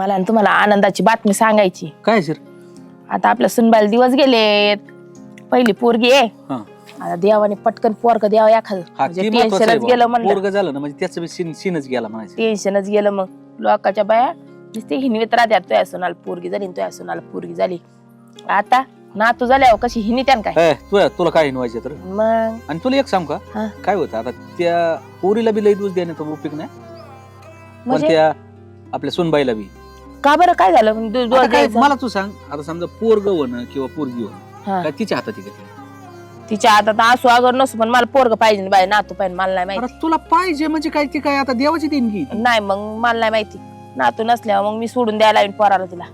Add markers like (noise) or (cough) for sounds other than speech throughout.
मला ना तुम्हाला आनंदाची बातमी सांगायची. काय सर? आता आपल्या सुनबाईला दिवस गेलेत. पहिली पोरगी आहे. हा. आता देवाने पटकन पोरग द्यावं एखादं. हा म्हणजे ती महत्वाचं आहे टेन्शनच गेलं. म्हणलं. पोरगं झालं ना म्हणजे त्याचं बी सीन सीनच गेला म्हणायचं. टेन्शनच गेलं मग. लोकांच्या बाया नुसते हिनवीत राहत्यात तुया सोनाला पोरगी झाली तुया सोनाला पोरगी झाली. आता नातू झाल्यावर कशी हिनी त्यान काय? ए, तुला तुला काय व्हायचं तर? मग? आणि तुला एक सांग का. काय होतं? आता त्या पोरीला बी लई दिवस देण्याचा उपयोग नाही? पण म्हणजे त्या आपल्या सुनबाईला बी. का बरं? काय झालं? मग दो- आता दोन काय द्यायचं? मला तू सांग. आता समजा पोरग होणं किंवा पोरगी होणं हा. काय तिच्या हातात आहे का? तिच्या हातात असू अगर नसू पण मला पोरग पाहिजे बाय नातू पाहिजे मला नाही माहिती. अरे तुला पाहिजे म्हणजे काय ते काय आता देवाची देणगी नाही मग मला नाही माहिती. नातू नसल्यावर मग मी सोडून द्यायला लावीन पोराला तिला.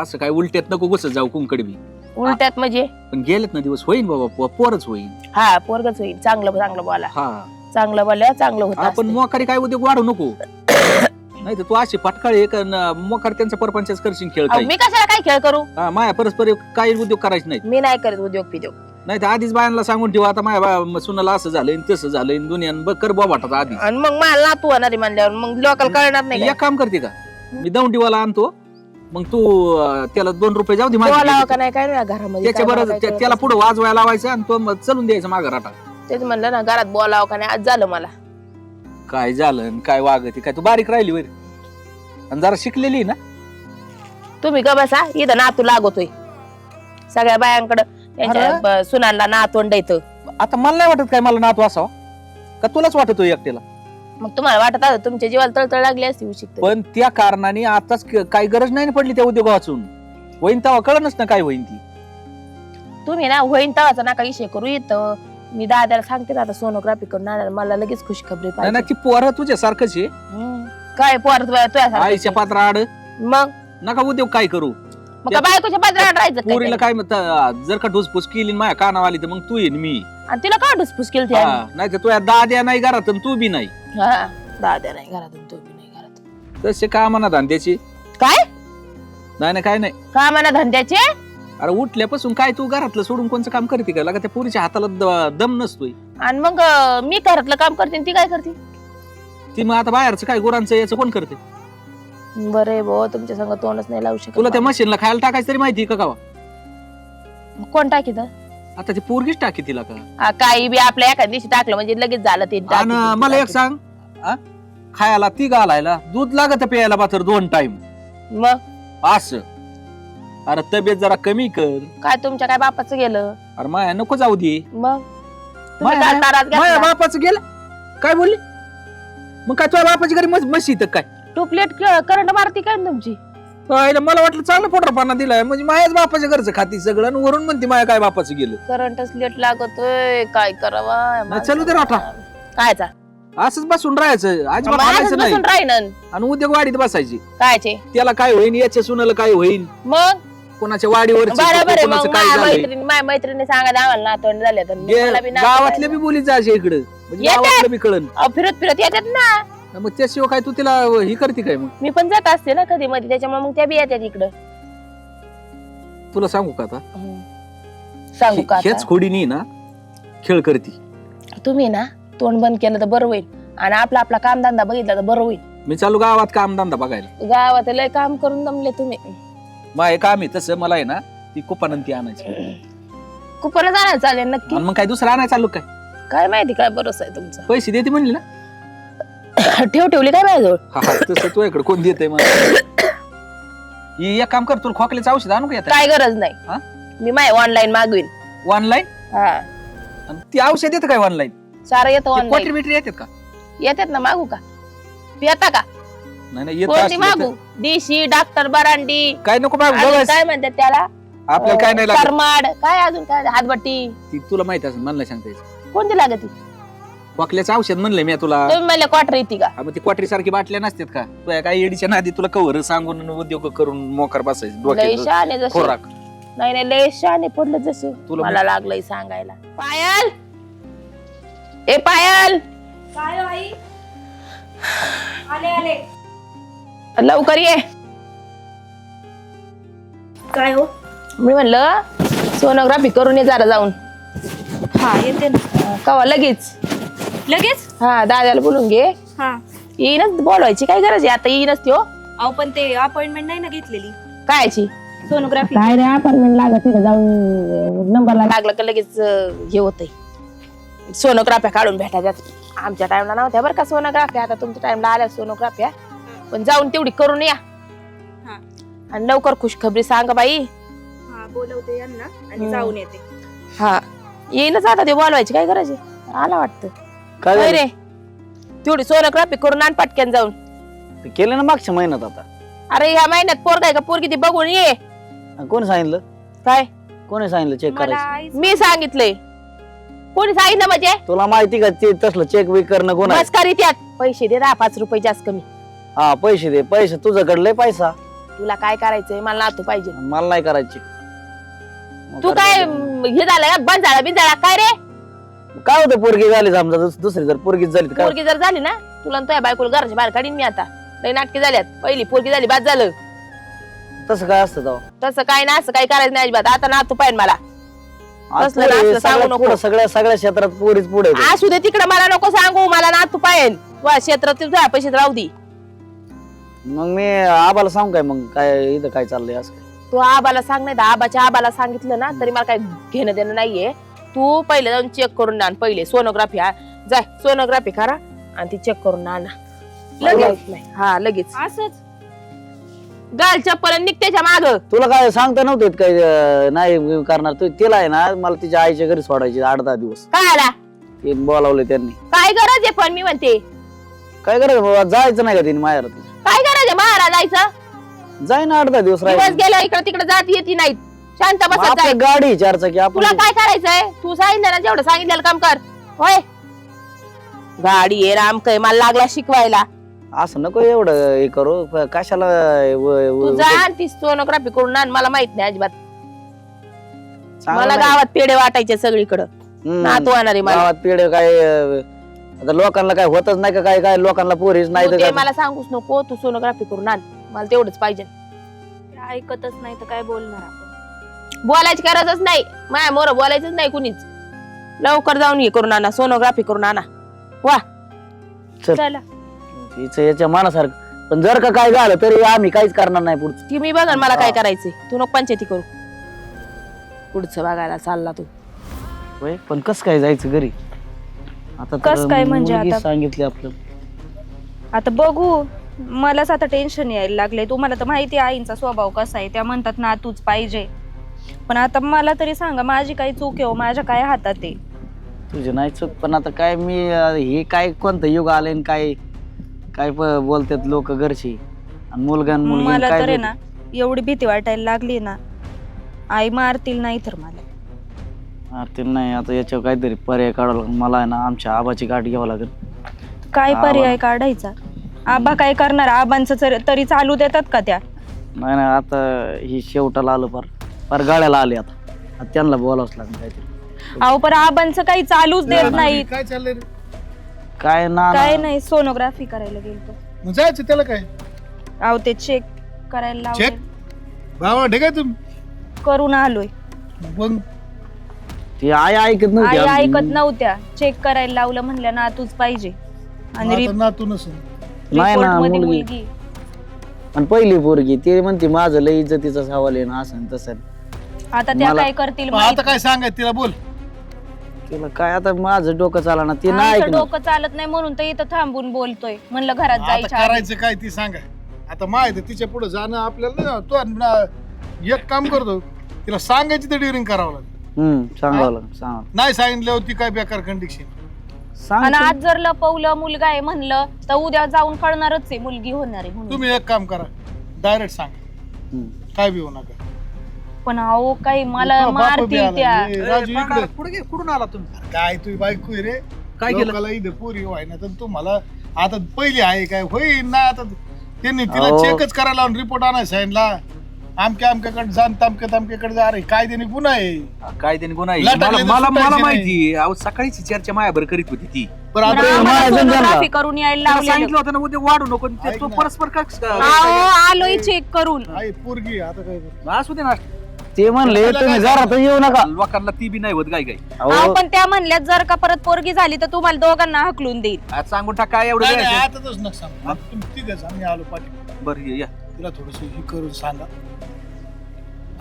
असं काय उलट्यात नको घुसत जाऊ कुंकड बी. उलट्यात म्हणजे? पण गेलेत ना दिवस होईन बाबा पो- पोरच होईन. हा पोरगच होईल चांगलं चांगलं बोला. हा. चांगलं बोलल्यावर चांगलं होत आपण मोकारी काय उद्योग वाढू नको. नाही तर तू अशी फटकाळी एक मोकार त्यांचा परपंचाच करशील खेळ काही. मी कशाला काय खेळ करू? हा माया परस्पर काही उद्योग करायचे नाही मी नाही करत उद्योग पिद्योग नाही तर आधीच बायांना सांगून ठेवा आता माझ्या बा- सुनाला असं झालंय आणि तसं झालंय दुनियान बघ कर बोबाटात आधी. आणि मग मला नातू होणार आहे म्हणल्यावर मग लोकांना कळणार नाही एक काम करते का? मी दौंडीवाला आणतो मग तू अं, त्याला दोन रुपये जाऊ दे बोलावं नाही? काय नाही घरामध्ये त्याच्या काय मला बरोबर काय त्याला पुढे वाजवायला लावायचं आणि तो मग चलून द्यायचं माघार राटा. तेच म्हणलं ना घरात बोलावं का नाही? आज झालं मला. काय झालं आणि काय वागते काय तू बारीक राहिली वर आणि जरा शिकलेली ना. तुम्ही ग बसा इथं नातू लागतोय. सगळ्या बायांकडं त्यांच्या अरे. ब- सुनांना नातवंड येतं आता मला नाही वाटत काय मला नातू असावा. का तुलाच वाटतो एकट्याला? मग तुम्हाला वाटत असं तुमच्या जीवाला तळतळ लागली असती उशिक पण त्या कारणाने आताच क- काही गरज नाही ना पडली त्या उद्योग वाचून होईन तेव्हा कळणच ना काय होईन ती. तुम्ही ना होईन तवाचा नका विषय करू येतं मी दादाला सांगते ना आता सोनोग्राफी करून आणणार मला लगेच खुशखबरी नाही ना पाहिजे. ती पोरं तुझ्या सारखंच आहे. हम्म. काय पोर तुझ्या आईच्या पात्रा आड. मग? नका उद्योग काय करू. मग का बायकोच्या पत्रात राहायचं काय पोरीला? काय जर का ढुसफूस केली माझ्या कानावर आली तर मग तू येईन मी. आणि तिला का ढुसफुस केली नाही तर तुझ्या दाद्या नाही घरात आणि तू बी नाही. दादा नाही घरातून तो बी नाही घरात. तसे का म्हणा धंद्याची? काय? नाही ना काय नाही. का म्हणा धंद्याचे? अरे उठल्यापासून काय तू घरातलं सोडून कोणचं काम करते का? लगा त्या पोरीच्या हाताला द- दम नसतोय. आणि मग अं, मी घरातलं काम करते आणि ती काय करते? ती मग आता बाहेरचं काय गुरांचं याचं कोण करते? बरे भो तुमच्या संग तोंडच नाही लावू शकत तुला त्या मशीनला खायला टाकायचं तरी माहिती का गावा? कोण टाकीत आता ती पोरगीच टाकी तिला का? काही बी आपल्या एखाद्या दिवशी टाकलं म्हणजे लगेच झालं ते टाकी, आणि टाकी, मला एक टाकी. सांग? खायला ती घालायला दूध लागत प्यायला मात्र दोन टाइम मग? असं. अरे तब्येत जरा कमी कर. काय तुमच्या काय बापाचं गेलं? अरे माया नको जाऊ दे. मग? तुम्ही माया- काल तारात माया घेतला. बापाचं गेलं? काय बोलली? मग काय तुझ्या बापाची घरी मस- म्हशी तर काय? टू प्लेट करंट मारती काय ना तुमची? पाहिलं, मला वाटलं चांगलं पोटरपाना दिलाय. म्हणजे मायाच बापाच्या घरचं खाती सगळं आणि वरून म्हणते माया काय बापाचं गेलं. करंटच लेट लागतोय काय करावं? नाही, चलू दे राठा. कायचा असंच बसून राहायचं असंच हालायचं नाही. बसून राहीन आणि उद्योग वाढीत बसायची. कायचे? त्याला काय होईन याच्या सुनाला काय होईन? मग? कोणाच्या वाडीवर बरोबर आहे मग कोणाचं काय माझ्या झालंय? मैत्रिणी माझ्या मैत्रिणी सांगायला आम्हाला नातवंड झाले तर मग मला बी नातवंड गावातले. बी बोली जायचे इकडं. म्हणजे येतात. गावातलं बी कळन. अहो, फिरत फिरत येतात ना. मग त्याशिवाय काय तू तिला ही करते काय मग? मी पण जात असते ना कधी मध्ये त्याच्यामुळे मग त्या बी येतात इकडं. तुला सांगू का आता? सांगू का हेच आता? खोडीनी ना खेळ करती. तुम्ही ना तोंड बंद केलं तर बरं होईल. आणि आपला आपला कामधंदा बघितला तर बरं होईल. मी चालू गावात काम धंदा बघायला. गावात लय काम करून दमले तुम्ही. मग हे काम आहे तसं मला आहे ना ती कुपानंती आणायची. कुपन जाणार चालेल नक्की. आणि मग काय दुसरं आणायचं चालू काय? काय माहिती काय बरोस आहे तुमचं? पैसे देते म्हणली ना? ठेव ठेवली काय माझ्याजवळ? हा हा तसं तू इकडे कोण देते मग ही एक काम कर तुला खोकल्याचं औषध आणू का येतं? काय गरज हा? नाही मी माय ऑनलाईन मागवीन. ऑनलाईन हा. ती औषध येतं काय ऑनलाईन सारं येतं क्वाटरी ऑनलाईन बिटरी येतात का? येतात ना मागू का? पिता का? नाही नाही येत कोणती असलं मागू? तर- देशी डॉक्टर बरांडी काय नको मागू अजून काय म्हणतात त्याला? आपल्याला काय नाही लागत. करमाड. काय अजून काय हातबट्टी ती तुला माहीत असेल मला नाही सांगता यायचं कोणती लागत? खोकल्याचं औषध म्हणलंय मी तुला. तुम्ही म्हणले क्वार्टर येते का? हा, मग ती क्वाटरी सारखी बाटल्या नसतात का? तुझ्या काय एडीच्या नादी तुला कवर सांगून उद्योग करून मोकर बसायचं लय डोक्यात शहाणे जसे. खोराक. नाही नाही लय शहाणे पडलं जसं. तुला मला लागलंय सांगायला. पायल! ए पायल! काय हो आई आले आले. लवकर ये. काय हो? मी म्हणलं सोनोग्राफी करून ये जरा जाऊन. हा येते ना. कवा? लगेच. लगेच? हा दादाला बोलून घे. हा. येईनच बोलवायची काय गरज आहे? आता येईनच त्यो. अहो पण ते अपॉइंटमेंट नाही ना घेतलेली. कायची? सोनोग्राफी काय रे अपार्टमेंट लागत तिथं जाऊन नंबरला लागलं का लगेच अं, हे होतंय. सोनोग्राफ्या काढून भेटायच्यात आमच्या टाइमला नव्हत्या बरं का सोनोग्राफ्या आता तुमच्या टाइमला आल्या सोनोग्राफ्या पण जाऊन तेवढी करून या. हा. आणि लवकर खुशखबरी सांग बाई. हा बोलवते यांना आणि. जाऊन येते. हा. येईनच आता ते बोलवायची काय गरज आहे? आला वाटतं. काय होय झालं? रे. तेवढी सोनोग्राफी करून आण पटक्यान जाऊन. ते केलं ना मागच्या महिन्यात आता. अरे ह्या महिन्यात पोर काय का? पोरगी ती बघून ये. आणि कोणी सांगितलं? काय? कोणी सांगितलं चेक करायचं? मी सांगितलंय. कोणी सांगितलं म्हणजे? तुला माहिती का ते तसलं चेक बी करणं कोण आहे? त्यात. पैसे दे दहा पाच रुपये जास्त कमी. हा पैसे दे. पैसे तुझ्याकडे लय पैसा. तुला काय करायचंय? मला नातू पाहिजे. मला नाही करायची. तू काय ते. हे झालं का? बंद झाला बिन झाला? काय रे? काय होतं पोरगी झाली समजा दुस- दुसरी जर पोरगीच झाली तर काय? पोरगी जर झाली ना तुला तुझ्या बायकोला घराच्या बाहेर काढीन मी आता. लई नाटकी झाल्यात. पहिली पोरगी झाली बाद झालं. तसं काय असतं तेव्हा? तसं काय ना असं काही करायचं नाही अजिबात. आता नातू पाहिजे मला. आज तसलं ना पोरी असलं सांगू सगळ्यात नको. पुढं- सगळ्या सगळ्या क्षेत्रात पोरीच पुढे आहेत. असू दे तिकडे मला नको सांगू. मला नातू पाहिजे तुझ्या क्षेत्रात तुझ्या पैसे राहू दे. मग मी आबाला सांगू काय मग काय इथं काय चाललंय असं काय? तू आबाला सांग नाही तर आबाच्या आबाला सांगितलं ना तरी मला काही घेणं देणं नाहीये. तू पहिले जाऊन चेक करून आण पहिले सोनोग्राफी जाय सोनोग्राफी करा आणि ती चेक करून आणा. लगेच. नाही. हा लगेच. असंच. गाल चप्पल आणि निघ त्याच्या माग. तुला काय सांगता नव्हते काय नाही करणार. तू तिला आहे ना मला तिच्या आईच्या घरी सोडायची आठ दहा दिवस. काय आला? बोलावले त्यांनी. काय गरज आहे पण मी म्हणते. काय करायचं बाबा? जायचं नाही का तिने माहेर काय गरज आहे? महाराज जायचं? जाय ना आठ दहा दिवस दिवस राहील. गेला इकडे तिकडे जात येते नाहीत शांत बसत जाय. गाडी चार चाकी आपण तुला काय करायचंय? तू सांगितलं ना जेवढं सांगितलेलं काम कर. होय? गाडी आहे राम काय मला लागला शिकवायला. असं नको एवढं हे करू. प- कशाला व- व- तू जा आणि ती सोनोग्राफी करून आण. मला माहीत नाही अजिबात. चांगलं मला नाही. गावात पेढे वाटायचे सगळीकडं. हम्म. नातू आणणार आहे मला. गावात पिढ काय अं, आता लोकांना काय होतच नाही का काय? काय लोकांना पोरीच नाही तू तर ते काय- मला सांगूच नको. तू सोनोग्राफी करून आण. मला तेवढंच पाहिजे. ते ऐकतच नाही तर काय बोलणार आपण? बोलायची गरजच नाही. माया मोर बोलायचंच नाही कुणीच. लवकर जाऊन हे करून आणा सोनोग्राफी करून आणा. चला. हिचं याच्या मनासारखं. पण जर का काय झालं तरी आम्ही काहीच करणार नाही पुढचं. ती मी बघ मला काय. करायचंय. तू नको पंचायती करू. पुढचं बघायला चालला तू. होय, पण कस काय जायचं घरी? आता तर कस काय म्हणजे मुलगी आता? सांगितले आपलं. आता बघू. मलाच आता टेन्शन यायला लागले तुम्हाला तर माहिती आहे आईंचा स्वभाव कसा आहे. त्या म्हणतात ना तूच पाहिजे. पण आता मला तरी सांगा माझी काही चूक आहे हो? माझ्या काय हातात आहे? तुझे नाही चूक पण आता काय मी अं, हे काय कोणतं युग आले आणि काय काय प- बोलतात लोक घरची? आणि मुलगा आणि मुलगी मला काय तर आहे ना एवढी भीती वाटायला लागली ना आई मारतील नाही तर मला. अरे ते नाही आता याच्यावर काहीतरी पर्याय काढावा लागेल. मला आहे ना आमच्या आबाची गाठ घ्यावं लागेल. काय हा, पर्याय. काढायचा? आबा काय करणार? आबांचं तरी चालू देतात का त्या? नाही नाही आता ही शेवटाला आलं पार पार गाड्याला आले आता. आता त्यांना बोलावंच लागेल काहीतरी. अहो पण आबांचं काही चालूच देत नाही काय चाललंय रे? काय ना काय नाही सोनोग्राफी करायला गेलतो. मग जायचं त्याला काय? अहो ते चेक करायला Check? लावले भावा ढेकाय तुम्ही? करून आलोय. मग? ती आई ऐकत नव्हती आई आमची. ऐकत नव्हत्या. चेक करायला लावलं म्हणलं ना तूच पाहिजे आणि आता नातू नसेल नाही ना मध्ये मुलगी. मुलगी. आणि पहिली पोरगी ती म्हणते माझं लय इज्जतीचा सवाल आहे ना असं आणि तसं आता त्या मला- काय करतील आता काय सांगायचं तिला बोल. तिला काय आता माझं डोकं चाला ना ते नाही ऐकणार. डोकं चालत नाही म्हणून तर इथं थांबून बोलतोय. म्हणलं घरात आता जायच्या आधी. करायचं काय ती सांगा. आता माहिती तिच्या पुढे जाणं आपल्याला नाही. तो ना- एक काम करतो. तिला सांगायची तर डिअरिंग करावं लागेल. हम्म सांगावं लागेल सांगा नाही सांगितल्यावर ती काय बेकार कंडिशन सांग आणि. आज जर लपवलं मुलगा आहे म्हणलं तर उद्या जाऊन कळणारच आहे मुलगी होणार आहे म्हणून. तुम्ही एक काम करा. डायरेक्ट सांगा. हम्म. काय बी होऊ नका. पण अहो काही मला तो बाप बी मारतील आला. त्या. ए, राजू इकडे. कुठे गे- कुठून आला तुम्ही? काय तुझी बायको आहे रे. काय केलं? लोकाला इथं पोरी व्हायना तर तुम्हाला आता पहिली आहे काय होईल ना आता. त्यांनी तिला अहो. चेकच करायला रिपोर्ट आणायला सांगितला. आमक्या आमक्याकडे जा तामक्या तामक्याकडे जा अरे काय त्याने गुन्हा आहे काय त्यांनी गुन्हा आहे? मला तर मला सुटायचे मला नाही. माहिती अहो सकाळीची चर्चा मायाभर करीत होती ती पण आता आम्हाला. करून यायला त्याला लावलेलं सांगितलं होतं ना उद्या वाढू नको ते ऐक तो ना. परस्पर का अहो आलोय चेक करून आई पोरगी आहे, आता काय करू? असू दे ना ते म्हणले तुम्ही घरात येऊ नका. लोकांना ती बी नाही होत काय काय अहो, पण त्या म्हणल्यात जर का परत पोरगी झाली तर तुम्हाला दोघांना हकलून देईल. आज सांगून टाक काय एवढं नाही, नका सांगू. आता तुम्ही आलो पाठी. बरं ये, या. तिला थोडस हे करून सांगा.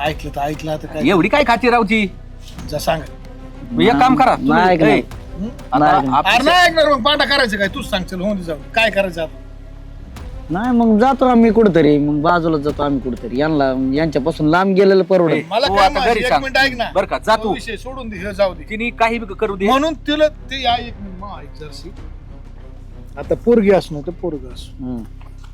ऐकलं तर ऐकलं आता काय? एवढी काय खाती रावची? जा सांगा. एक काम करा तुम्ही- नाही, ए, नाही. आता नाही. अरे आपल्या- नाही ऐकणार मग पाठा करायचं काय? तूच सांगशील होऊन दे जाऊ. काय करायचं आता? नाही मग जातो आम्ही कुठेतरी. मग बाजूला जातो आम्ही कुठेतरी. यांना यांच्यापासून लांब गेलेलं परवडेल मला तू काय आता माहिती, घरी एक सांग. मिनिट ऐक ना. बरं का जा तो तू. विषय सोडून दे हे जाऊ दे. तिने काही बी करू दे. म्हणून तिला ते या एक मिनिट. आता पोरगी असणं तर पोरग असो. हम्म.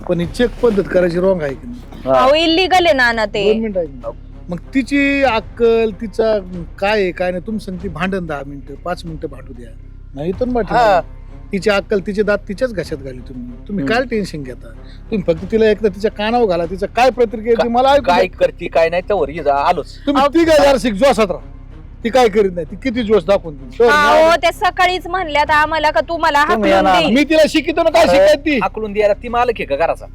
पण ही चेक पद्धत करायची रॉंग आहे की नाही? हा. अहो इलिगल आहे ना ते. दोन मिनिट ऐक ना. मग तिची अक्कल तिचा काय आहे काय नाही तुम्ही सांगते भांडण दहा मिनिटं पाच मिनिटं भांडू द्या. नाही तर मग. तिची अक्कल तिचे दात तिच्याच घशात घाली तुम्ही. तुम्ही काय टेन्शन घेता? तुम्ही फक्त तिला एकदा तिच्या कानावर घाला तिचं काय प्रतिक्रिया आहे ती मला ऐकू काय द्या. करते काय नाही तर ये जा आलोच. तुम्ही ती काय जरा शिक जोशात राहा. ती काय करीत नाही ती किती जोश दाखवून देईल. अहो त्या सकाळीच म्हणल्यात आम्हाला का तुम्हाला तुम्ही हकलून येणार. देईल मी तिला शिकितो ना काय शिकायत ती हाकलून द्यायला ती मालक आहे का घराचा?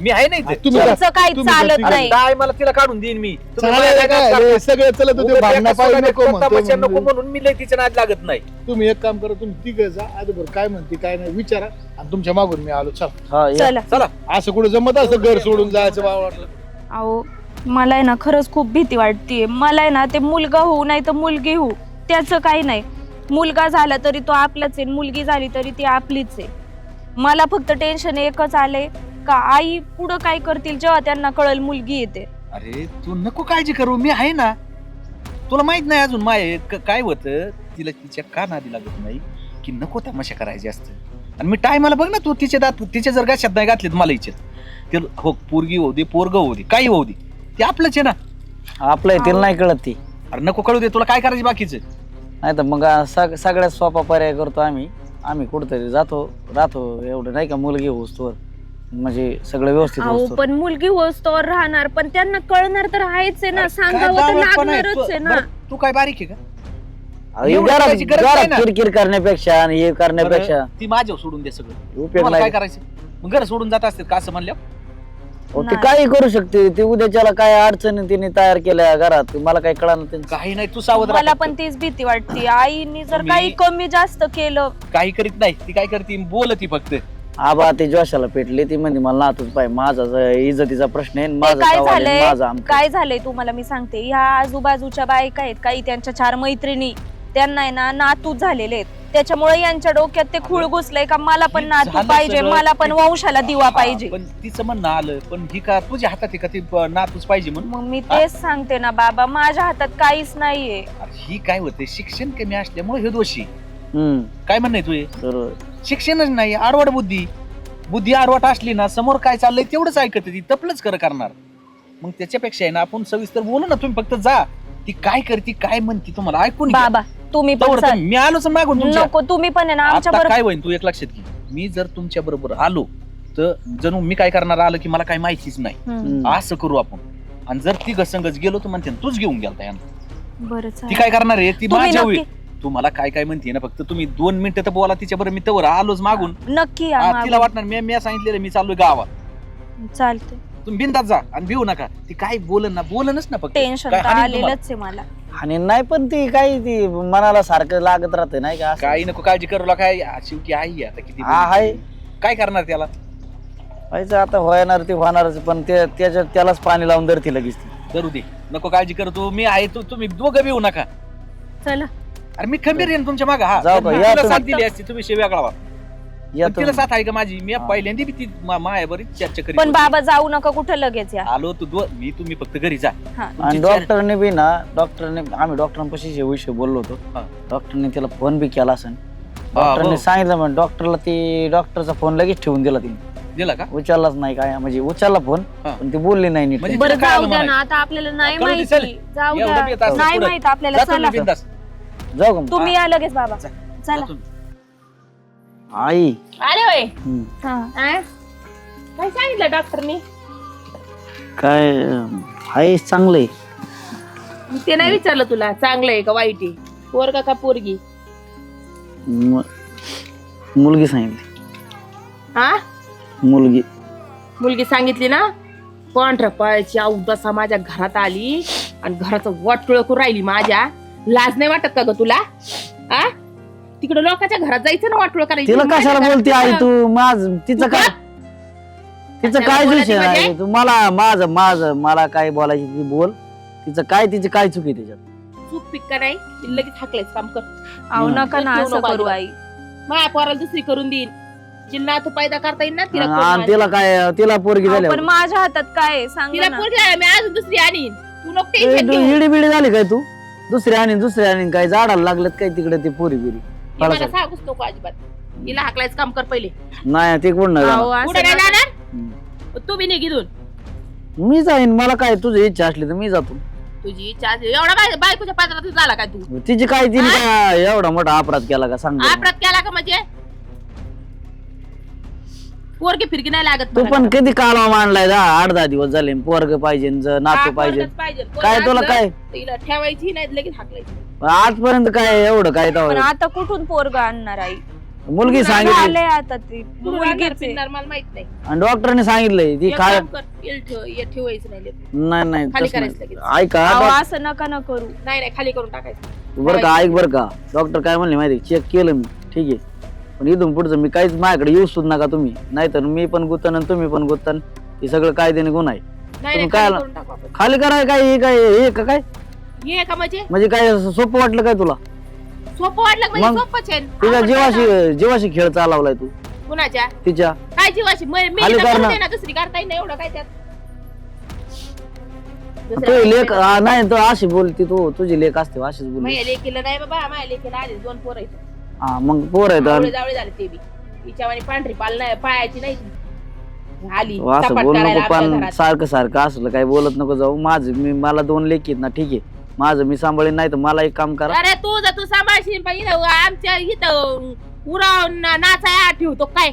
मी आहे नाही तुम्ही काय- तुमचं काही तुम्ही चालत नाही. काय मला तिला काढून देईन मी. तुम्ही चालेल मला काय काय रे, सगळं चलत होते उगाच भांडणं एका पाहिजे सोन्यात नको तमाशा नको म्हणजे. म्हणून मी लय तिच्या नाद लागत नाही. तुम्ही एक काम करा तुम्ही तिघ जा आजभर काय म्हणते काय नाही विचारा आणि तुमच्या मागून मी आलो. चल. हा. चला. चला. असं कुठे जमत असं घर सोडून जायचं बाबा वाटलं. अहो मला आहे ना खरंच खूप भीती वाटते मला आहे ना ते मुलगा होऊ नाही तर मुलगी होऊ त्याचं काही नाही. मुलगा झाला तरी तो आपलाच आहे. मुलगी झाली तरी ती आपलीच आहे. मला फक्त टेन्शन एकच आलंय का? आई पुढं काय करतील जेव्हा त्यांना कळल मुलगी येते. अरे तू नको काळजी करू. मी आहे ना. तुला माहीत नाही अजून माय क- काय होतं? तिला तिच्या का नादी लागत नाही की नको तमाशा करायची असतं. आणि मी टायमाला बघ ना तू तिचे दात तिचे जर गाशात नाही घातलेत मला इच्छित. ते हो पोरगी होऊ दे पोरग होऊ दे काही होऊ दे. ते आपलंच आहे ना. आपलं आहे, तिला नाही कळत ती. अरे नको कळू दे तुला काय करायचं बाकीचं? नाही तर मग सग- सगळ्यात सोपा पर्याय करतो आम्ही. आम्ही कुठेतरी जातो राहतो. एवढं नाही का मुलगी होस्तोवर म्हणजे सगळं व्यवस्थित अहो पण मुलगी होस्तोवर राहणार पण त्यांना कळणार तर आहेच आहे ना. सांगावं तर आहे? लागणारच आहे तू- ना. बरं, तू काय बारीक आहे का? अहो, एवढं घरात करायची गरज नाही ना. घरात किरकिर करण्यापेक्षा आणि हे करण्यापेक्षा बरं, ती माझ्यावर सोडून दे सगळं. उपयोग तुम्हाला काय करायचं? मग घर सोडून जात असतात का असं म्हणल्या अहो, ते नाही. काही करू शकते. ते उद्याच्याला काय अडचणी तिने तयार केल्या घरात मला काही कळणार त्यांचं. काही नाही तू सावध मला राहा पण तीच भीती वाटते. आईनी जर काही कमी जास्त केलं. काही करीत नाही. ती काय करते? बोलती फक्त. आबा ते जोशाला पेटले ती म्हणजे मला नातूच पाहिजे माझा ज- इज्जतीचा प्रश्न आहे माझा काय सवाल आहे, झालंय? आमचं. काय झालंय तुम्हाला मी सांगते. ह्या आजूबाजूच्या बायका आहेत काही त्यांच्या चार मैत्रिणी त्यांना आहे ना नातू झालेले आहेत. त्याच्यामुळे यांच्या डोक्यात ते खूळ घुसलंय का मला पण हे नातू झालं पाहिजे सगळं. मला पण वंशाला दिवा हा, पाहिजे. पण तिचं म्हणणं आलं पण ही का तुझ्या हातात आहे का ती नातूच पाहिजे म्हणून? मग मी तेच सांगते ना बाबा माझ्या हातात काहीच नाहीये. अरे ही काय होते? शिक्षण कमी असल्यामुळे हे दोषी हम्म. काय म्हणणं आहे तुझे? बरोबर शिक्षणच नाही आडवाट बुद्धी. बुद्धी आडवाट असली ना समोर काय चाललंय तेवढंच ऐकत ती तपलंच कर करणार. मग त्याच्यापेक्षा आहे ना आपण सविस्तर बोलू ना तुम्ही फक्त जा. ती काय करते काय म्हणते तुम्हाला ऐकून घ्या. बाबा तुम्ही पण तोवर तर चल. मी आलोच मागून तुमच्या. नको तुम्ही पण आहे ना आमच्या आता बरोबर काय होईल तू एक लक्षात घे. मी जर तुमच्या बरोबर आलो तर जणू मी काय करणार आलं की मला काय माहितीच नाही. असं करू आपण. आणि जर ती घसंगच गेलो तर म्हणते तूच घेऊन गेलता यांना. बरं ती चालेल. काय करणार आहे? ती तुम्ही माझ्या नक्की होईल तुम्हाला काय काय म्हणते ना फक्त तुम्ही दोन मिनिटं तर बोला तिच्या बरोबर मी तवर आलोच मागून. नक्की या हा, मागून. तिला वाटणार मी मी सांगितलेलं मी चाललोय गावात. चालते तुम्ही बिंदात जा आणि भिऊ नका. ती काय बोलन ना बोलनच ना फक्त. टेन्शन काय तर हाणीन तुम्हाला? आलेलंच आहे मला. आणि नाही पण ती काही ती मनाला सारखं लागत राहते नाही का? असं? काही नको काळजी करू नका. काय शेवटी आई आता किती हा, आहे. काय करणार त्याला? व्हायचं आता होणार ते होणारच पण ते त्याच्यात त्यालाच पाणी लावून धरती लगेच ती. करू दे. नको काळजी करू तू मी आहे तू तुम्ही दोघं भिऊ नका. चला. अरे मी खंबीर येईन तुमच्या मागे हा जाऊ का? पण या तिला तुम्ही. साथ दिली असती तुम्ही वेगळा व्हा या तिला तुम्ही. साथ आहे का माझी मी. पहिल्यांदा बी ती मा- माया बरीच चर्चा करीत पण होती. बाबा जाऊ नका कुठं लगेच या आलो तू दो मी तुम्ही फक्त घरी जा हा आणि डॉक्टरने बी ना डॉक्टरने आम्ही डॉक्टरांपाशी हे विषय बोललो होतो. डॉक्टरने त्याला फोन बी केला असेल हा, डॉक्टरने हो. सांगितलं म्हणजे डॉक्टरला ती डॉक्टरचा फोन लगेच ठेवून दिला तिने दिला का उचललाच नाही काय म्हणजे उचलला फोन हा. पण ती बोलली नाही नीट म्हणजे बरं तिला काय जाऊ आलं द्या ना म्हणायचं? आता आपल्याला नाही कळू दे, चल. माहिती जाऊ एवढं बी येत द्या असतं नाही पुढं. माहीत आपल्याला जा तुम्ही चला बिनधास्त. जाऊ का मग? तुम्ही या लगेच बाबा. चला. आई. आले हम्म. हा? काय सांगितलं डॉक्टरनी? काय अं, आहे चांगलंय. ते नाही विचारलं तुला चांगलं आहे का वाईट आहे? पोरगा का पोरगी? मुलगी सांगितली. हा मुलगी. मुलगी सांगितली ना पांढऱ्या पायाची अवदसा माझ्या घरात आली आणि घराचं वाटोळ करून राहिली माझ्या. लाज नाही वाटत का ग तुला? आ? तिकडे लोकांच्या घरात जायचं ना वाटोळ करायची. तिला माझ्या कशाला घरात बोलते आई तुला- तू? माझ तिचं काय तिचं कशाला काय बोलायची विषय म्हणजे? आहे? तू मला माझं माझं मला काय बोलायची ती बोल. तिचं काय तिची काय चुकी त्याच्यात? चूक पिक का नाही? ती लगेच हाकलायचं काम कर. अहो हम्म. नका ना ठेवू असं नको करू. आई. माझ्या पोराला दुसरी करून देईन. जिल्हा तो पैदा करता येईल ना तिला आणि करून आणि. आणीन. तिला काय तिला पोरगी अहो, झाली पण माझ्या हातात काय आहे? सांगा तिला ना. पोरगी मी अजून दुसरी आणीन. तू नको टेन्शन घेऊ. हिडी बिडी झाली काय तू? दुसरी आणि दुसरी आणि काय झाडाला लागलेत काय तिकडे ते पोरी बिरी. हे मला फळाचं. सांगूच नको अजिबात. तिला हाकलायचं काम कर पहिले. नाही ते कोण नाही अहो, जाणार. कुठे नाही जाणार? हम्म. तू बी नाही घेऊन मी जाईन मला काय तुझी इच्छा असली तर मी जातो. तुझी इच्छा असेल. एवढा बाय- बायकोच्या पात्रात झाला काय तू? तिची काय तिने काय एवढा मोठा अपराध केला का? सांग बरं. अपराध केला का म्हणजे? पोरगी फिरकी नाही लागत तू मला. पण कधी कालवा मांडलाय दहा आठ दहा दिवस झाले पोरग पाहिजे ज- नातू पाहिजे. पोरगंच पाहिजे. पोरगं काय तुला असलं, काय? तिला ठेवायची नाही लगेच हाकलायची. आजपर्यंत काय एवढं काय पण तेव्हा आता कुठून पोरग आणणार आई? मुलगी सांगितली. आता ती. मुलगीच मुलगीच आहे. मला माहीत नाही. आणि डॉक्टरने सांगितलंय ती एक काय काम कर, येल ठेव ये ठेवायचं नाही लेकरं. नाही नाही खाली तसं करायचं नाही. लगेच. ऐका अहो, असं नका ना करू. नाही नाही खाली करून टाकायचं. बरं का ऐक बरं का. डॉक्टर काय म्हणले माहिती चेक केलं मी. ठीक आहे. पण इथून पुढचं मी काहीच माझ्याकडे येऊ सुद्धा नका तुम्ही. नाहीतर मी पण गुत्तन आणि तुम्ही पण गुत्तन हे सगळं कायद्याने गुन्हा आहे. नाही तुम्ही नाही काय खाली आला? करून टाकू आपण. खाली कराय काय हे काय हे का काय? ये का म्हणजे? म्हणजे काय असं सोपं वाटलं काय तुला? सोपं वाटलं का म्हणजे मग सोपंच आहे. तिच्या आपण काय जीवाशी जीवाशी खेळ चालवलाय तू. कुणाच्या? तिच्या. काय जीवाशी? म- मी खाली तर कर करू ना. दे ना दुसरी करता येईल ना एवढं काय त्यात? तू दुसऱ्या लेख नाही तो अशी बोलती तू. तुझी लेख असते अशीच माझ्या लेकीला नाही बाबा माझ्या लेकीला आधी दोन पोरं आहेत. हा मग पोर आहेत आवळे आणि जावळे झाले ते बी. तिच्या वाणी पांढरी पाल नाही पायाची नाही. ती. आली असं बोल करायला नको पण घरात. सारखं सारखं असलं काही बोलत नको जाऊ. माझं मी मला दोन लेखी आहेत ना ठीक आहे. माझं मी सांभाळीन नाही तर मला एक काम करा. अरे तू जर तू सांभाळशील पण इथं आमच्या इथं उराव नाचाय ठेवतो काय?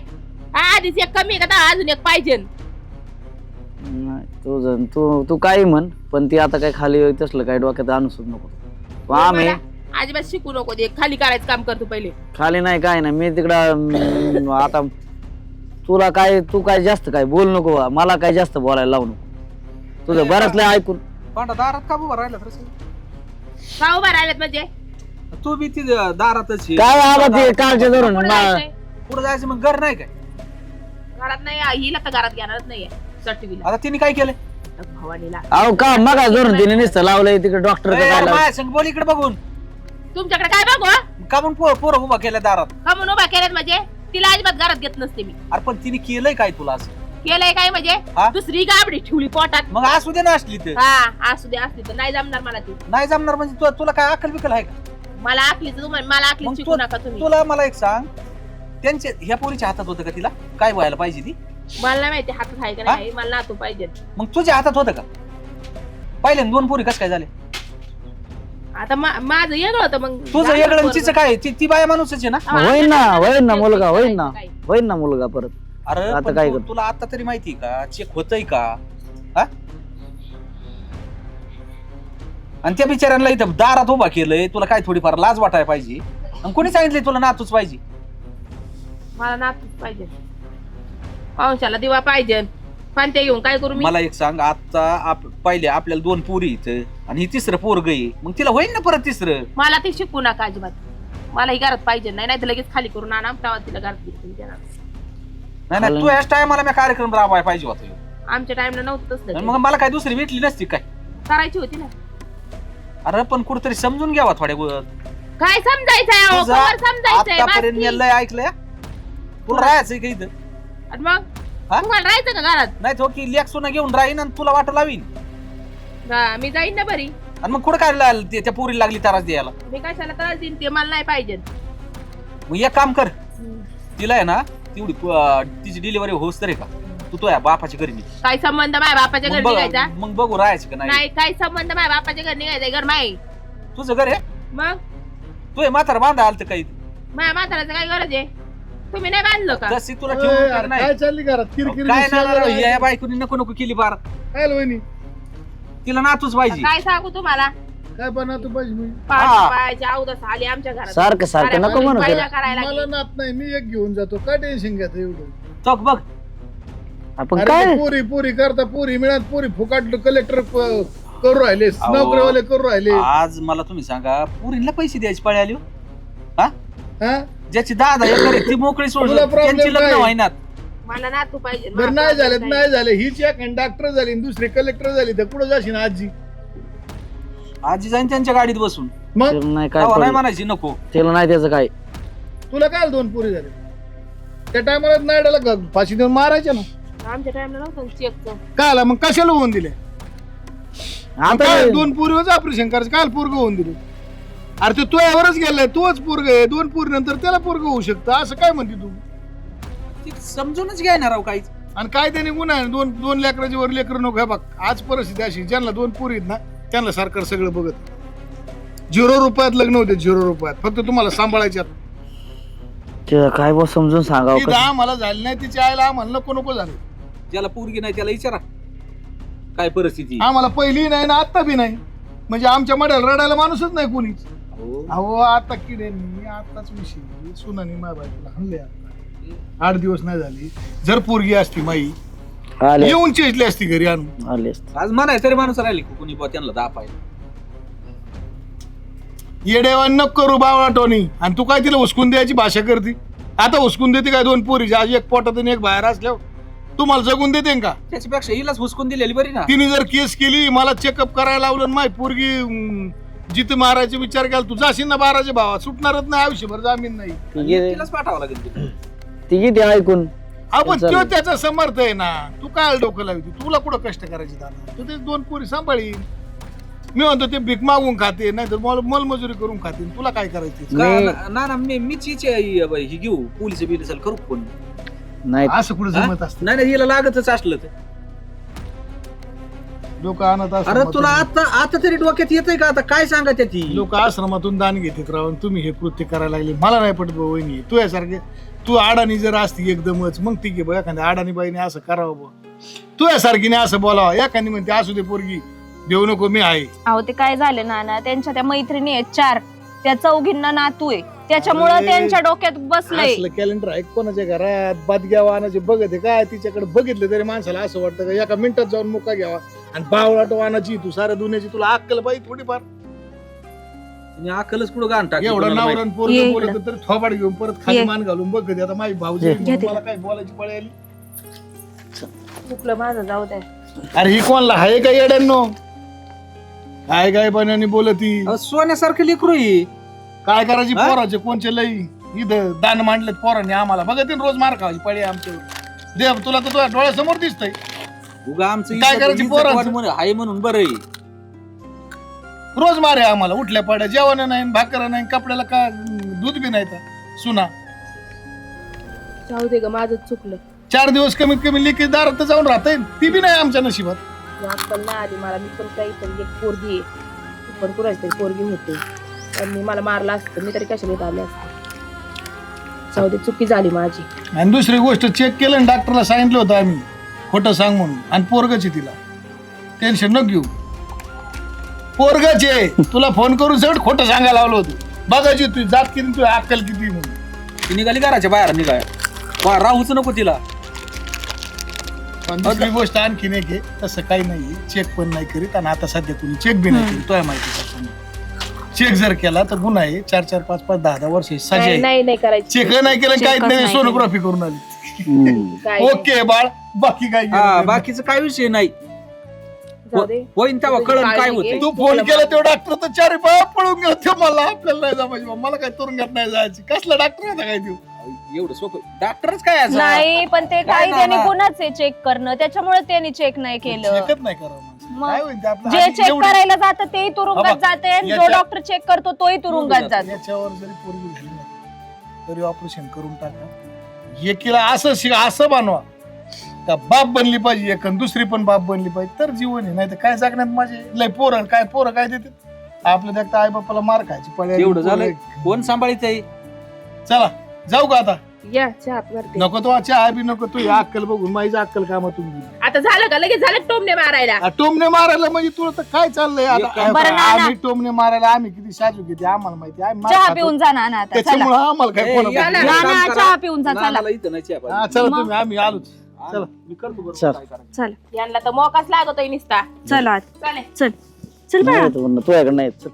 हा, आधीच एक कमी आहे का? अजून एक पाहिजे. नाही, तू जण तू तू काही म्हण पण ती आता काय खाली तसलं काय डोक्यात आणू सुद्धा नको आम्ही मला अजिबात शिकू नको दे. खाली करायचं काम कर तू पहिले. खाली नाही काय नाही. मी तिकडं अं, आता तुला काय तू काय जास्त काय बोल नको बा. मला काय जास्त बोलायला लावू नको. तुझं बरंच लय ऐकून. पांडा दारात का उभा राहिला तर का उभा राहिलेत म्हणजे? तू बी ती दारातच. काय आला ते कालच्या धरून? जायचंय? पुढं जायचं मग? घर नाही काय? घरात नाही हिला तर घरात घेणारच नाहीये चटवीला आता तिने काय केलं भवानीला. अहो का? मग धरून तिने नुसतं लावलंय तिकडे डॉक्टर ए, काय लावलं माझ्या संग बोल इकडे बघून. तुमच्याकडे काय बघू हं? का म्हणून पोर पोरं उभा केल्या दारात. का म्हणून उभा केल्यात म्हणजे? तिला अजिबात घरात घेत नसते मी. अरे पण तिने केलंय काय तुला असं? केलंय काय म्हणजे? हा? दुसरी गाबडी ठेवली पोटात. मग असू दे ना असली तर. हा असू दे असली तर. नाही जमणार मला ती. नाही जमणार म्हणजे तु- तुला काय अकल बिकल आहे का? मला आखलीच तुम्हाला मला आखली मग शिकू तू- नका तुम्ही. तुला मला एक सांग. त्यांच्या ह्या पोरीच्या हातात होतं का तिला? काय व्हायला पाहिजे ती? मला नाही माहिती हातात आहे का नाही. मला नातू पाहिजे मग तुझ्या हातात होतं का? पहिल्यांदा दोन पोरी कस काय झाले? आता मा- माझं वेगळं होतं मग तुझं झालं वेगळं आणि पोरगं. तिचं काय? ती ती बाया माणूसच आहे ना? हा, होईन ना आता होईन ना मुलगा होईन ना. काय? होईन ना मुलगा परत. अरे आता पण काय तू- करतो? तुला आता तरी माहिती का? चेक होतय का? हा? आणि त्या बिचाऱ्यांना इथं दारात उभा केलंय. तुला काय थोडीफार लाज वाटायला पाहिजे? आणि कोणी सांगितलंय तुला नातूच पाहिजे? मला नातूच पाहिजे. पावसाला दिवा पाहिजे. पानते घेऊन काय करू मी? मला एक सांग आता आप- पहिले आपल्याला दोन पोरी इथं. आणि ही तिसरं पोरग आहे. मग तिला होईल ना परत तिसरं? मला ते शिकू नका अजिबात. मला ही घरात पाहिजे नाही नाही तर लगेच खाली करून आणा तेव्हा तिला घरात घेऊन देणार. नाही नाही तू याच टायमाला मी कार्यक्रम राबवायला पाहिजे होता. ह्यो. आमच्या टाइमला नव्हतं तसलं आणि काही. मग मला काय दुसरी भेटली नसती काय? करायची होती ना. अरे पण कुठतरी समजून घ्यावा थोड्या वेळ. काय समजायचंय अहो, तुझा कवर समजायचंय? आतापर्यंत बाकी. मी लय ऐकलंय. तुला राहायचंय का इथं? आणि मग? हा? तुम्हाला राहायचं का घरात? नाही तो की लेख सुना घेऊन राहीन आणि तुला वाट लावीन. हा, मी जाईन ना बरी. आणि मग कुठं काय ला- ते- त्या पोरीला लागली तारास द्यायला? मी कशाला त्रास देईन? ते मला नाही पाहिजे. मग एक काम कर. तिला आहे ना तेवढी तिची डिलिव्हरी होस तर आहे का? तू तो या बापाच्या घरी निघ. काय संबंध माझ्या बापाच्या मग घरी बघ- निघायचा? मग बघू राहायचं का नाही. नाही काय संबंध माझ्या बापाच्या घरी निघायचा? घर माही तुझं घर आहे? मग? तू हे म्हातारा बांधा आलं तर काही माझ्या म्हाताऱ्याचं काय गरज आहे? तुम्ही नाही बांधलं का? तशी तुला ठेवून उपयोग नाही. काय चालली घरात? किरकिर काय दिसायला ना लागली. या बायकोनी नको नको केली बार. काय वहिनी. तिला नातूच पाहिजे काय सांगू तुम्हाला काय बनवा तू पाहिजे मी हा. पायाची अवदस आली आमच्या घरात सारखं सारखं नको म्हणू पहिला त्याला. करायला मला लागली. नात नाही मी एक घेऊन जातो काय टेन्शन घ्या एवढं चौक बघ आपण अरे काय ते पोरी पोरी करता पोरी मिळत पोरी फुकाट कलेक्टर करू राहिले अहो. नोकरीवाले करू राहिले आज मला तुम्ही सांगा पुरीला पैसे द्यायची पाळी आली हो. हा हा ज्याची दहा एकर आहे, ती मोकळी सोडली तुला problem त्यांची लग्न काय? व्हायनात मला ना तू पाहिजे बरं नाही झाले नाही झाले. हीच एक डॉक्टर झाली आणि दुसरी कलेक्टर झाली तर कुठं जाशील आजी? आजी जाईन त्यांच्या गाडीत बसून. मग? त्याला नाही काय तेव्हा नाही पडलं. म्हणायची नको. त्याला नाही त्याचं काय. तुला काय दोन पुरी झाले? त्या टायमाला नायडाला फाशी देऊन मारायच्या ना. आमच्या टाइमला नव्हतं चेकचं काय आला? मग कशाला होऊन दिले? आता काय दोन पूर्वीच ऑपरेशन करायचं. काय पोरग होऊन दिले. अरे ते तुझ्यावरच गेलाय तोच पोरग आहे. दोन पोरी नंतर त्याला पोरग होऊ शकतं. असं काय म्हणते तू? ती समजूनच घेणार आहो काहीच. आणि काय त्याने गुन्हा आहे. दोन दोन लेकराची वर लेकर नको. हे बघ आज परिस्थिती अशी ज्यांना दोन पोरी आहेत ना त्यांना सरकार सगळं बघत झिरो रुपयात लग्न होते झिरो रुपयात. फक्त तुम्हाला सांभाळायचे ते काय बस समजून सांगावं ती कसं. आम्हाला झाली नाही तिच्या आईला आम्हाला नको नको झालं. ज्याला पोरगी नाही त्याला विचारा. काय परिस्थिती? आम्हाला पहिली नाही ना आत्ता बी नाही. म्हणजे आमच्या मड्याला रडायला माणूसच नाही कोणीच. अहो, अहो आता किडे मी आताच विषय. सुनानी माझ्या बायकोला हल्ले आता आठ दिवस नाही झाली. जर पोरगी असती माई आले. येऊन चेचली असती घरी आणून. आले आज म्हणाय तरी माणूस राहिली कुणी बुवा त्यांना दहा पाहिजे येडेवान नको करू बावळाटोनी आणि तू काय तिला उचकून द्यायची भाषा करते? आता उचकून देते काय दोन पोरी? आज एक पोटात आणि एक बाहेर असल्यावर. तुम्हाला जगून देते का? त्याच्यापेक्षा हिलाच हुसकून दिलेली बरी ना. तिने जर केस केली मला चेकअप करायला लावलं माय पोरगी अं, जिथे मारायचा विचार केला तू जाशील ना बाराच्या भावा सुटणारच नाही आयुष्यभर जामीन नाही. तिलाच पाठावं लागेल तिला. तिघे ते ऐकून. आपण चालेल. त्याचा समर्थ आहे ना. तू काय डोकं लावते? तुला कुठं कष्ट करायचे दादा? तू ते दोन पोरी सांभाळी मी म्हणतो ते भीक मागून खाते नाही तर मलमजुरी करून खाते. तुला काय करायचं? का- मी- ना- ना ना मी मीच हिची ही बाई, ही घेऊ. पोलीस बिलीस करू कोण नाही. असं कुठं? जमत असतं? नाही नाही हिला लागतच असलं तर. लोक आणत अरे तुला आता आता तरी डोक्यात येतंय का? आता काय सांगा ती? लोक आश्रमातून दान घेतात राहून तुम्ही हे कृत्य करायला लागले. मला नाही पटत भाऊ वहिनी. तू यासारखे तू अडाणी जर असती एकदमच मग ठीक आहे बघ एखाद्या अडाणी बाईने असं करावं बुवा तू यासारखीने असं बोलावं. एखादी म्हणते असू दे पोरगी देऊ नको मी आहे. अहो ते काय झालं नाना? त्यांच्या त्या मैत्रिणी आहेत चार. त्या चौघींना नातू आहे. त्याच्यामुळं अरे. त्यांच्या डोक्यात बसलंय. असलं कॅलेंडर आहे कोणाच्या घरात बाद घ्यावा आणायचे बघत आहे काय? तिच्याकडे बघितलं तरी माणसाला असं वाटतं का एका मिनिटात जाऊन मुका घ्यावा. आणि बावळाट वानाची तू साऱ्या दुनियाची तुला अक्कल पाहिजे थोडीफार. अकलच कुठं गाण टाकली एवढं. नावरण पोरग इकडं. बोलत तरी थोबाड घेऊन परत खाली. मान घालून बघ कधी आता माझी भाऊजी. मला काय बोलायची पळी आली चुकलं माझं जाऊ द्या अरे ही कोणला आहे का येड्यांनो काय काय पाण्याने बोलती सोन्यासारखं लेकरू आहे. काय करायची हा? पोराचे कोणचे लई इथं दान मांडलेत पोरांनी आम्हाला बघा ते रोज मार खावायची पळी आमच्यावर देव तुला तर तुझ्या डोळ्यासमोर दिसतंय उगा आमचं काय करायची पोरांचं? वाढ म्हणून- बरं रोज मारे आम्हाला उठल्या पड्या जेवण नाही भाकर नाही कपड्याला का दूध बी नाही तर. सुना. जाऊ दे ग माझं चुकलं. चार दिवस कमीत कमी लिकेज दारात तर जाऊन राहता ती बी नाही आमच्या नशिबात. ती अक्कल नाही आली मला मी पण काही तरी एक पोरगी आहे. ती पण कुणाची तरी पोरगी होते. त्यांनी मला मारला असतं मी तरी कशाला इथं आले असते? जाऊ दे चुकी झाली माझी. आणि दुसरी गोष्ट चेक केलं आणि डॉक्टरला सांगितलं होतं आम्ही. खोटं सांग म्हणून. आणि पोरगच तिला. टेन्शन न घेऊ. पोरगच आहे तुला फोन करून सगळं खोटं सांगायला लावलं होतं. बघायची तू जात किती तू अक्कल किती म्हणून. ती निघाली घराच्या बाहेर निघाय वा, राहूच नको तिला. पण दुसरी गोष्ट आणखीन एक आहे तसं काही नाही चेक पण नाही करीत आणि आता सध्या कुणी चेक बी नाही करीत तुला माहिती चेक जर केला तर गुन्हा आहे. चार चार पाच पाच दहा दहा वर्ष सजा नाही आहे. नाही नाही करायची. चेक नाही केलं काहीच Checkच नाही नाही सोनोग्राफी करून आली. (laughs) काय. ओके बाळ बाकी काय हा बाकीचं काय विषय नाही. जाऊ दे. होईन तेव्हा कळण काय होते. तू फोन केला तेव्हा डॉक्टर तर चार पाय पळून गेला ते मला आपल्याला नाही जमायची बा. मला काय तुरुंगात नाही जायची. कसला डॉक्टर होता काय तू? एवढं सोपं. डॉक्टरच काय असं? नाही पण ते काय काय त्यांनी? कोणाच चेक करणं. त्याच्यामुळे त्यांनी चेक नाही केलं. चेकच नाही करावं माणसं. मग काय होईल ते आपलं? जे आधी चेक करायला जातं तेही तुरुंगात बाबा, जाते आणि जो याच्या- डॉक्टर चेक करतो तोही तुरुंगात जातो. याच्यावर जरी पोरगी ना, तरी ऑपरेशन करून टाका. एकीला असं शिक असं बनवा. का बाप बनली पाहिजे एक आणि दुसरी पण बाप बनली पाहिजे? तर जीवन आहे नाही तर काय जगण्यात माझे? लय पोरं काय पोरं काय देते आपल्या देखता आई बापाला मार खायची पळ्या एवढं झालं. कोण सांभाळायचं आहे चला जाऊ का आता? या चहा करते नको तो चहा बी नको तू या अक्कल बघून माझी अक्कल कामातून गेली. आता झालं का? लगेच झालं टोमने मारायला? आ, टोमणे मारायला म्हणजे तुला तर काय चाललंय आता? बरं ना, ना. आम्ही टोमणे मारायला आम्ही किती साजू किती आम्हाला माहिती आम्ही मार चहा खातो. पिऊन जा ना आता चला. त्याच्यामुळं आम्हाला काय ए, या. ना, काम ना. चहा पिऊन जा, चला. नानाला इथं नाही चहा पाहिजे. हा, चला. तुम्ही आम्ही आलोच. चला. मी करतो बरोबर चल. काय करायचं. चला. यांना तर मोकाच लागतोय निसता. चला. चालेल चल. चल नाही बा येत म्हणणं तुझ्याकडे नाही चल.